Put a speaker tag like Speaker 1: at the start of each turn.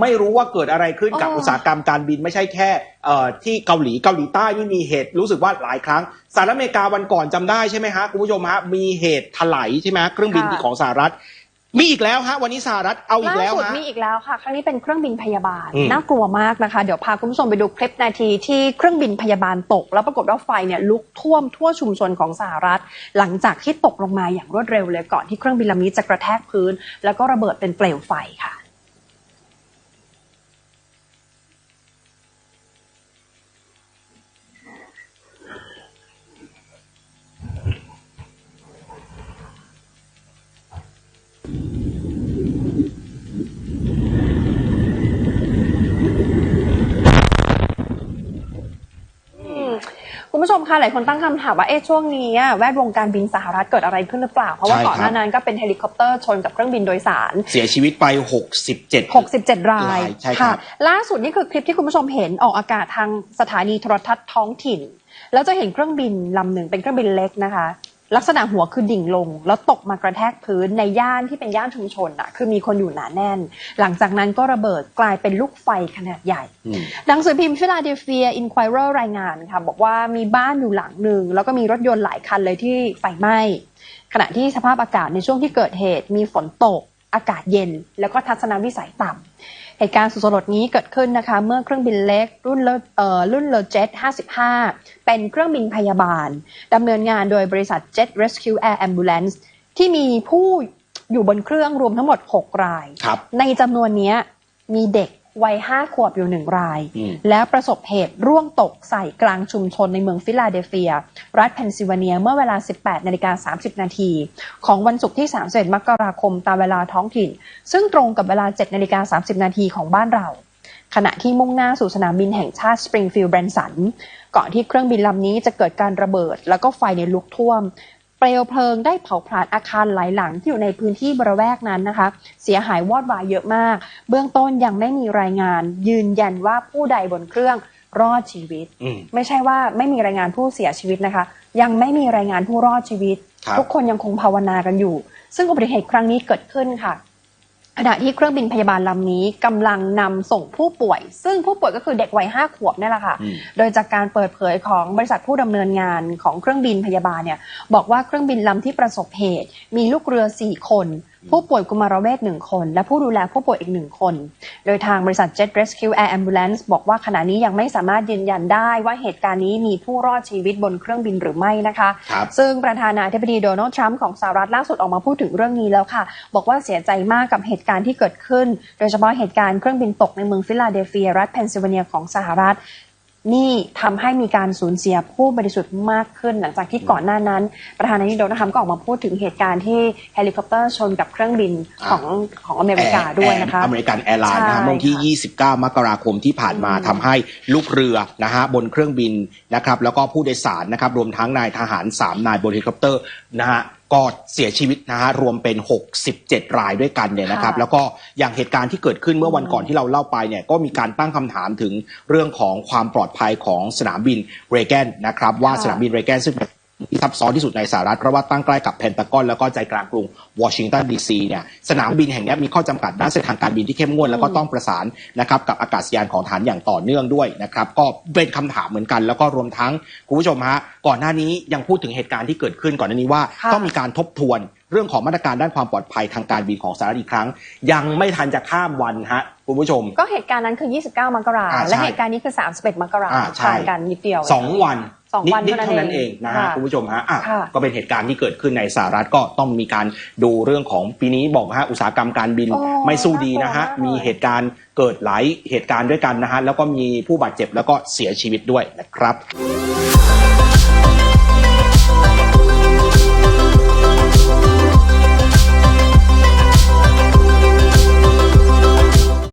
Speaker 1: ไม่รู้ว่าเกิดอะไรขึ้นกับ
Speaker 2: อ๋ออุ
Speaker 1: อุตสาหกรรมการบินไม่ใช่แค่เอ่อที่เกาหลีเกาหลีใต้นี่มีเหตุรู้สึกว่าหลายครั้งสหรัฐอเมริกาวันก่อนจำได้ใช่ไหมฮะคุณผู้ชมฮะมีเหตุถลายใช่ไหมฮะเครื่องบิน
Speaker 2: ค่ะ
Speaker 1: ของสหรัฐมีอีกแล้วฮะวันนี้สหรัฐเอาอีก
Speaker 2: ล่า
Speaker 1: แล้ว
Speaker 2: สุด
Speaker 1: ฮะ
Speaker 2: มีอีกแล้วค่ะ ครั้งนี้เป็นเครื่องบินพยาบาล
Speaker 1: อืม
Speaker 2: น่ากลัวมากนะคะ เดี๋ยวพาคุณผู้ชมไปดูคลิปนาทีที่เครื่องบินพยาบาลตก แล้วปรากฏว่าไฟเนี่ยลุกท่วมทั่วชุมชนของสหรัฐ หลังจากที่ตกลงมาอย่างรวดเร็วเลยก่อนที่เครื่องบินลำนี้จะกระแทกพื้น แล้วก็ระเบิดเป็นเปลวไฟค่ะ คุณ ผู้ชมคะหลายคนตั้งคำถามว่าเอ๊ะช่วงนี้อะแวดวงการบินสหรัฐเกิดอะไรขึ้นหรือเปล่า เพราะว่า
Speaker 1: ใช่ครับ
Speaker 2: ก่อนหน้านั้นก็เป็นเฮลิคอปเตอร์ชนกับเครื่องบินโดยสาร
Speaker 1: เสียชีวิตไป 67
Speaker 2: 67 ราย
Speaker 1: รายใช่ครับ
Speaker 2: ค่ะล่าสุดนี่คือคลิปที่คุณผู้ชมเห็นออกอากาศทางสถานีโทรทัศน์ท้องถิ่น แล้วจะเห็นเครื่องบินลำหนึ่งเป็นเครื่องบินเล็กนะคะ ลักษณะหัวคือดิ่งลง แล้วตกมากระแทกพื้นในย่านที่เป็นย่านชุมชนอะคือมีคนอยู่หนาแน่น หลังจากนั้นก็ระเบิดกลายเป็นลูกไฟขนาดใหญ่
Speaker 1: อืม
Speaker 2: หนังสือพิมพ์ฟิลาเดลเฟียอินคว i เ r รายงานค่ะบอกว่ามีบ้านอยู่หลังหนึ่งแล้วก็มีรถยนต์หลายคันเลยที่ไฟไหม้ขณะที่สภาพอากาศในช่วงที่เกิดเหตุมีฝนตกอากาศเย็น แล้วก็ทัศนวิสัยต่ำ เหตุการณ์สุดสลดนี้เกิดขึ้นนะคะ เมื่อเครื่องบินเล็กรุ่นเลเอ่อรุ่นเลเจ็ต55 เป็นเครื่องบินพยาบาลดำเนินงานโดยบริษัท Jet Rescue Air Ambulance ที่มีผู้อยู่บนเครื่องรวมทั้งหมด 6 ราย
Speaker 1: ครับ
Speaker 2: ในจำนวนเนี้ยมีเด็ก วัยห้าขวบอยู่หนึ่งราย
Speaker 1: อืม
Speaker 2: แล้วประสบเหตุร่วงตกใส่กลางชุมชนในเมืองฟิลาเดลเฟีย รัฐเพนซิลเวเนียเมื่อเวลา 18นาฬิกา30 นาที ของวันศุกร์ที่ 31 มกราคมตามเวลาท้องถิ่น ซึ่งตรงกับเวลา 7นาฬิกา30 นาทีของบ้านเรา ขณะที่มุ่งหน้าสู่สนามบินแห่งชาติสปริงฟิลด์แบรนสันก่อนที่เครื่องบินลำนี้จะเกิดการระเบิด แล้วก็ไฟในยลุกท่วม เปลวเพลิงได้เผาผลาญอาคารหลายหลังที่อยู่ในพื้นที่บริเวณนั้นนะคะ เสียหายวอดวายเยอะมาก เบื้องต้นยังไม่มีรายงาน ยืนยันว่าผู้ใดบนเครื่องรอดชีวิต
Speaker 1: อืม
Speaker 2: ไม่ใช่ว่าไม่มีรายงานผู้เสียชีวิตนะคะ ยังไม่มีรายงานผู้รอดชีวิต
Speaker 1: ครับ
Speaker 2: ทุกคนยังคงภาวนากันอยู่ ซึ่งอุบัติเหตุครั้งนี้เกิดขึ้นค่ะ ขณะที่เครื่องบินพยาบาลลำนี้กำลังนำส่งผู้ป่วย ซึ่งผู้ป่วยก็คือเด็กวัยห้าขวบนี่แหละค่ะ
Speaker 1: อืม
Speaker 2: โดยจากการเปิดเผยของบริษัทผู้ดำเนินงานของเครื่องบินพยาบาลเนี่ยบอกว่าเครื่องบินลำที่ประสบเหตุ มีลูกเรือ4คน ผู้ป่วยกุมารเวชหนึ่งคน และผู้ดูแลผู้ป่วยอีกหนึ่งคน โดยทางบริษัท Jet Rescue Air Ambulance บอกว่าขณะนี้ยังไม่สามารถยืนยันได้ว่าเหตุการณ์นี้มีผู้รอดชีวิตบนเครื่องบินหรือไม่นะคะ
Speaker 1: ครับ
Speaker 2: ซึ่งประธานาธิบดีโดนัลด์ทรัมป์ของสหรัฐล่าสุดออกมาพูดถึงเรื่องนี้แล้วค่ะ บอกว่าเสียใจมากกับเหตุการณ์ที่เกิดขึ้น โดยเฉพาะเหตุการณ์เครื่องบินตกในเมืองฟิลาเดลเฟียรัฐเพนซิลเวเนียของสหรัฐ นี่ทำให้มีการสูญเสียผู้บริสุทธิ์มากขึ้น หลังจากที่ก่อนหน้านั้น ประธานาธิบดีโดนัลด์ทรัมป์ก็ออกมาพูดถึงเหตุการณ์ที่เฮลิคอปเตอร์ชนกับเครื่องบินของของอเมริกาด้วยนะคะ
Speaker 1: อเมริกันแอร์ไลน์นะ
Speaker 2: ใช่
Speaker 1: ฮะเมื่อวันที่ 29 มกราคมที่ผ่านมา
Speaker 2: อืม
Speaker 1: ทำให้ลูกเรือนะฮะบนเครื่องบินนะครับแล้วก็ผู้โดยสารนะครับรวมทั้งนายทหาร 3 นายบนเฮลิคอปเตอร์นะฮะ ก็เสียชีวิตนะฮะรวมเป็น 67 รายด้วยกันเนี่ยนะครับ
Speaker 2: ค่ะ
Speaker 1: แล้วก็อย่างเหตุการณ์ที่เกิดขึ้นเมื่อวันก่อนที่เราเล่าไปเนี่ยก็มีการตั้งคำถามถึงเรื่องของความปลอดภัยของสนามบินเรแกนนะครับว่า
Speaker 2: ค่ะ
Speaker 1: สนามบินเรแกนซึ่งเป็น ที่ซับซ้อนที่สุดในสหรัฐ เพราะว่าตั้งใกล้กับเพนตากอนแล้วก็ใจกลางกรุงวอชิงตันดีซีเนี่ยสนามบินแห่งนี้มีข้อจำกัดด้านเส้นทางการบินที่เข้มงวดแล้วก็ต้องประสานนะครับกับอากาศยานของฐานอย่างต่อเนื่องด้วยนะครับก็เป็นคำถามเหมือนกัน แล้วก็รวมทั้งคุณผู้ชมฮะก่อนหน้านี้ยังพูดถึงเหตุการณ์ที่เกิดขึ้นก่อนหน้านี้ว่า
Speaker 2: ค่ะ
Speaker 1: ต้องมีการทบทวนเรื่องของมาตรการด้านความปลอดภัยทางการบินของสหรัฐอีกครั้ง ยังไม่ทันจะข้ามวันฮะคุณผู้ชม
Speaker 2: ก็เหตุการณ์นั้นคือ 29 มกรา
Speaker 1: อ่า
Speaker 2: และ
Speaker 1: ใช่
Speaker 2: เหตุการณ์นี้คือ 31 มกรา
Speaker 1: อ่าใช่
Speaker 2: ห่างกันนิดเดียว
Speaker 1: สองวัน
Speaker 2: สองวัน
Speaker 1: นิดๆ
Speaker 2: เท่า
Speaker 1: เท่า
Speaker 2: นั้
Speaker 1: นั้นน
Speaker 2: เอ
Speaker 1: เองงนะฮะ
Speaker 2: ค่ะ
Speaker 1: คุณผู้ชมฮะอะ
Speaker 2: ค่ะ
Speaker 1: ก็เป็นเหตุการณ์ที่เกิดขึ้นในสหรัฐก็ต้องมีการดูเรื่องของปีนี้บอกว่าฮะอุตสาหกรรมการบิน
Speaker 2: โอ้
Speaker 1: ไม่สู้ดีนะฮะ
Speaker 2: น่ากลัวมากเลย
Speaker 1: มีเหตุการณ์เกิดหลายเหตุการณ์ด้วยกันนะฮะแล้วก็มีผู้บาดเจ็บแล้วก็เสียชีวิตด้วยนะครับ